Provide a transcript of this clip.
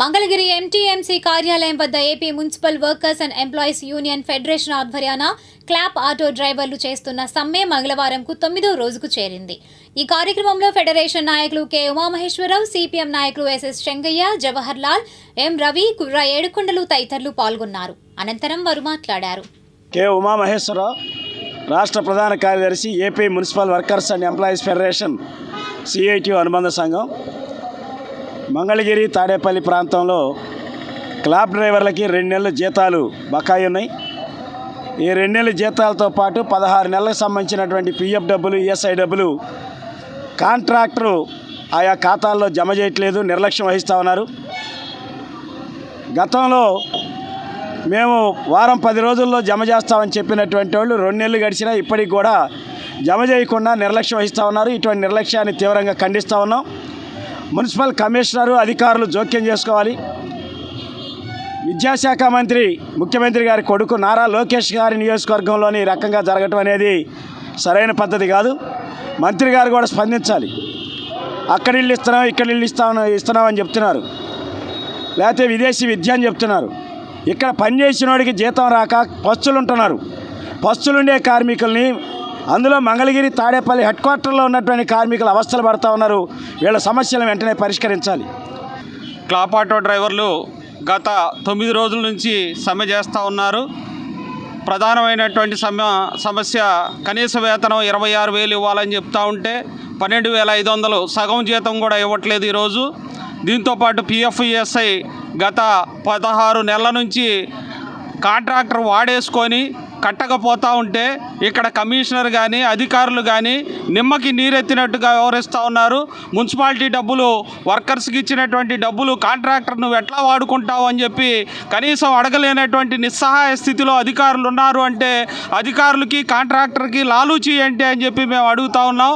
Mangalagiri MTMC కార్యాలయం వద్ద AP municipal workers and employees union federation ఆధ్వర్యాన clap auto డ్రైవర్లు చేస్తున్న సమ్మె మంగళవారంకు తొమ్మిదో రోజుకు చేరింది. ఈ కార్యక్రమంలో ఫెడరేషన్ నాయకులు కె. ఉమామహేశ్వరరావు సిపిఎం నాయకులు ఎస్ఎస్ చెంగయ్య జవహర్ లాల్ ఎం. రవి కుర్ర ఏడుకొండలు తదితరులు పాల్గొన్నారు. అనంతరం వారు మాట్లాడారు. కె. ఉమామహేశ్వరరావు రాష్ట్ర ప్రధాన కార్యదర్శి AP municipal workers and employees federation CIT అనుబంధ సంఘం మంగళగిరి తాడేపల్లి ప్రాంతంలో క్లాబ్ డ్రైవర్లకి రెండు నెలల జీతాలు బకాయి ఉన్నాయి ఈ రెండు నెలల జీతాలతో పాటు పదహారు నెలలకు సంబంధించినటువంటి పిఎఫ్ డబ్బులు ఈఎస్ఐ డబ్బులు కాంట్రాక్టరు ఆయా ఖాతాల్లో జమ చేయట్లేదు నిర్లక్ష్యం వహిస్తూ ఉన్నారు. గతంలో మేము వారం పది రోజుల్లో జమ చేస్తామని చెప్పినటువంటి వాళ్ళు రెండు నెలలు గడిచినా ఇప్పటికి కూడా జమ చేయకుండా నిర్లక్ష్యం వహిస్తూ ఉన్నారు. ఇటువంటి నిర్లక్ష్యాన్ని తీవ్రంగా ఖండిస్తూ ఉన్నాం. మున్సిపల్ కమిషనరు అధికారులు జోక్యం చేసుకోవాలి. విద్యాశాఖ మంత్రి ముఖ్యమంత్రి గారి కొడుకు నారా లోకేష్ గారి నియోజకవర్గంలోని ఈ రకంగా జరగటం అనేది సరైన పద్ధతి కాదు. మంత్రి గారు కూడా స్పందించాలి. అక్కడ ఇల్లు ఇస్తున్నాం ఇక్కడ ఇల్లు ఇస్తాం ఇస్తున్నామని చెప్తున్నారు. లేకపోతే విదేశీ విద్య అని చెప్తున్నారు. ఇక్కడ పనిచేసిన వాడికి జీతం రాక పస్తులు ఉంటున్నారు పస్తులుండే కార్మికుల్ని అందులో మంగళగిరి తాడేపల్లి హెడ్ క్వార్టర్లో ఉన్నటువంటి కార్మికులు అవస్థలు పడుతూ ఉన్నారు. వీళ్ళ సమస్యలను వెంటనే పరిష్కరించాలి. క్లాప్ ఆటో డ్రైవర్లు గత తొమ్మిది రోజుల నుంచి సమ్మె చేస్తూ ఉన్నారు. ప్రధానమైనటువంటి సమ సమస్య కనీస వేతనం ఇరవై ఆరు వేలు ఇవ్వాలని చెప్తా ఉంటే పన్నెండు వేల ఐదు వందలు సగం జీతం కూడా ఇవ్వట్లేదు ఈరోజు. దీంతోపాటు పిఎఫ్ఈఎస్ఐ గత పదహారు నెలల నుంచి కాంట్రాక్టర్ వాడేసుకొని కట్టకపోతూ ఉంటే ఇక్కడ కమిషనర్ కానీ అధికారులు కానీ నిమ్మకి నీరెత్తినట్టుగా వ్యవహరిస్తూ ఉన్నారు. మున్సిపాలిటీ డబ్బులు వర్కర్స్కి ఇచ్చినటువంటి డబ్బులు కాంట్రాక్టర్ నువ్వు ఎట్లా వాడుకుంటావు అని చెప్పి కనీసం అడగలేనటువంటి నిస్సహాయ స్థితిలో అధికారులు ఉన్నారు అంటే అధికారులకి కాంట్రాక్టర్కి లాలూచి ఏంటి అని చెప్పి మేము అడుగుతా ఉన్నాం.